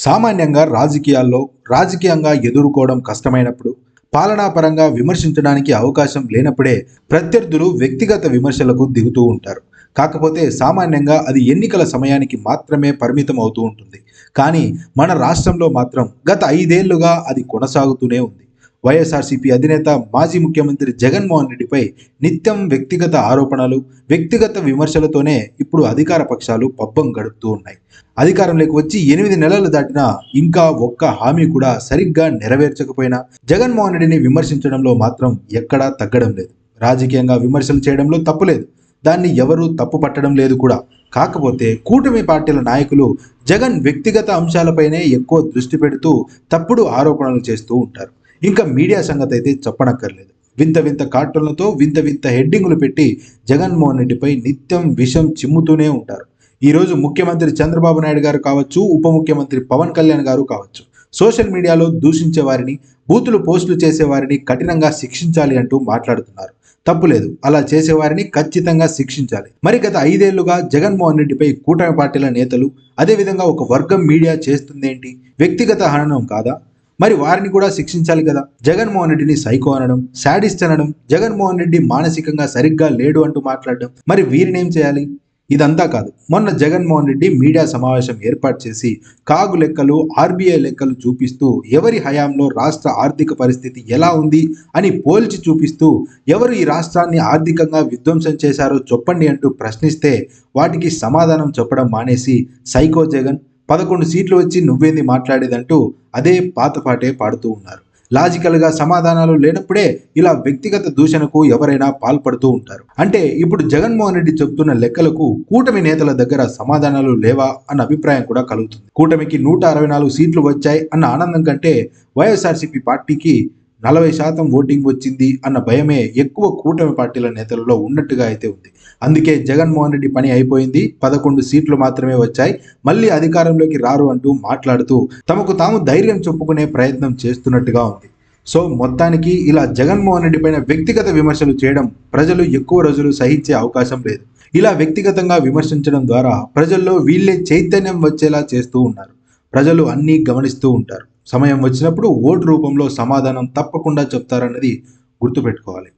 సామాన్యంగా రాజకీయాల్లో రాజకీయంగా ఎదుర్కోవడం కష్టమైనప్పుడు పాలనాపరంగా విమర్శించడానికి అవకాశం లేనప్పుడే ప్రత్యర్థులు వ్యక్తిగత విమర్శలకు దిగుతూ ఉంటారు. కాకపోతే సామాన్యంగా అది ఎన్నికల సమయానికి మాత్రమే పరిమితం అవుతూ ఉంటుంది. కానీ మన రాష్ట్రంలో మాత్రం గత ఐదేళ్ళుగా అది కొనసాగుతూనే ఉంది. వైఎస్ఆర్సీపీ అధినేత మాజీ ముఖ్యమంత్రి జగన్మోహన్ రెడ్డిపై నిత్యం వ్యక్తిగత ఆరోపణలు వ్యక్తిగత విమర్శలతోనే ఇప్పుడు అధికార పక్షాలు పబ్బం గడుపుతూ ఉన్నాయి. అధికారంలోకి వచ్చి ఎనిమిది నెలలు దాటినా ఇంకా ఒక్క హామీ కూడా సరిగ్గా నెరవేర్చకపోయినా జగన్మోహన్ రెడ్డిని విమర్శించడంలో మాత్రం ఎక్కడా తగ్గడం లేదు. రాజకీయంగా విమర్శలు చేయడంలో తప్పులేదు దాన్ని ఎవరూ తప్పు పట్టడం లేదు కూడా. కాకపోతే కూటమి పార్టీల నాయకులు జగన్ వ్యక్తిగత అంశాలపైనే ఎక్కువ దృష్టి పెడుతూ తప్పుడు ఆరోపణలు చేస్తూ ఉంటారు. ఇంకా మీడియా సంగతి అయితే చెప్పనక్కర్లేదు. వింత వింత కార్టూన్లతో వింత వింత హెడ్డింగులు పెట్టి జగన్మోహన్ రెడ్డిపై నిత్యం విషం చిమ్ముతూనే ఉంటారు. ఈరోజు ముఖ్యమంత్రి చంద్రబాబు నాయుడు గారు కావచ్చు ఉప ముఖ్యమంత్రి పవన్ కళ్యాణ్ గారు కావచ్చు సోషల్ మీడియాలో దూషించే వారిని బూతులు పోస్టులు చేసేవారిని కఠినంగా శిక్షించాలి అంటూ మాట్లాడుతున్నారు. తప్పులేదు అలా చేసేవారిని ఖచ్చితంగా శిక్షించాలి. మరి గత ఐదేళ్ళుగా జగన్మోహన్ రెడ్డిపై కూటమి పార్టీల నేతలు అదేవిధంగా ఒక వర్గం మీడియా చేస్తుందేంటి? వ్యక్తిగత హననం కాదా? మరి వారిని కూడా శిక్షించాలి కదా? జగన్మోహన్ రెడ్డిని సైకో అనడం శాడిస్ట్ అనడం జగన్మోహన్ రెడ్డి మానసికంగా సరిగ్గా లేడు అంటూ మాట్లాడడం మరి వీరినేం చేయాలి? ఇదంతా కాదు. మొన్న జగన్మోహన్ రెడ్డి మీడియా సమావేశం ఏర్పాటు చేసి కాగు లెక్కలు ఆర్బీఐ లెక్కలు చూపిస్తూ ఎవరి హయాంలో రాష్ట్ర ఆర్థిక పరిస్థితి ఎలా ఉంది అని పోల్చి చూపిస్తూ ఎవరు ఈ రాష్ట్రాన్ని ఆర్థికంగా విధ్వంసం చేశారో చెప్పండి అంటూ ప్రశ్నిస్తే వాటికి సమాధానం చెప్పడం మానేసి సైకో జగన్ పదకొండు సీట్లు వచ్చి నువ్వేంది మాట్లాడేదంటూ అదే పాత పాటే పాడుతూ ఉన్నారు. లాజికల్గా సమాధానాలు లేనప్పుడే ఇలా వ్యక్తిగత దూషణకు ఎవరైనా పాల్పడుతూ ఉంటారు. అంటే ఇప్పుడు జగన్మోహన్ రెడ్డి చెబుతున్న లెక్కలకు కూటమి నేతల దగ్గర సమాధానాలు లేవా అన్న అభిప్రాయం కూడా కలుగుతుంది. కూటమికి నూట అరవై నాలుగు సీట్లు వచ్చాయి అన్న ఆనందం కంటే వైఎస్ఆర్సీపీ పార్టీకి నలభై శాతం ఓటింగ్ వచ్చింది అన్న భయమే ఎక్కువ కూటమి పార్టీల నేతలలో ఉన్నట్టుగా అయితే ఉంది. అందుకే జగన్మోహన్ రెడ్డి పని అయిపోయింది. పదకొండు సీట్లు మాత్రమే వచ్చాయి. మళ్ళీ అధికారంలోకి రారు అంటూ మాట్లాడుతూ తమకు తాము ధైర్యం చెప్పుకునే ప్రయత్నం చేస్తున్నట్టుగా ఉంది. సో మొత్తానికి ఇలా జగన్మోహన్ రెడ్డి పైన వ్యక్తిగత విమర్శలు చేయడం ప్రజలు ఎక్కువ రోజులు సహించే అవకాశం లేదు. ఇలా వ్యక్తిగతంగా విమర్శించడం ద్వారా ప్రజల్లో వీళ్ళే చైతన్యం వచ్చేలా చేస్తూ ఉన్నారు. ప్రజలు అన్నీ గమనిస్తూ ఉంటారు. సమయం వచ్చినప్పుడు ఓటు రూపంలో సమాధానం తప్పకుండా చెప్తారన్నది గుర్తుపెట్టుకోవాలి.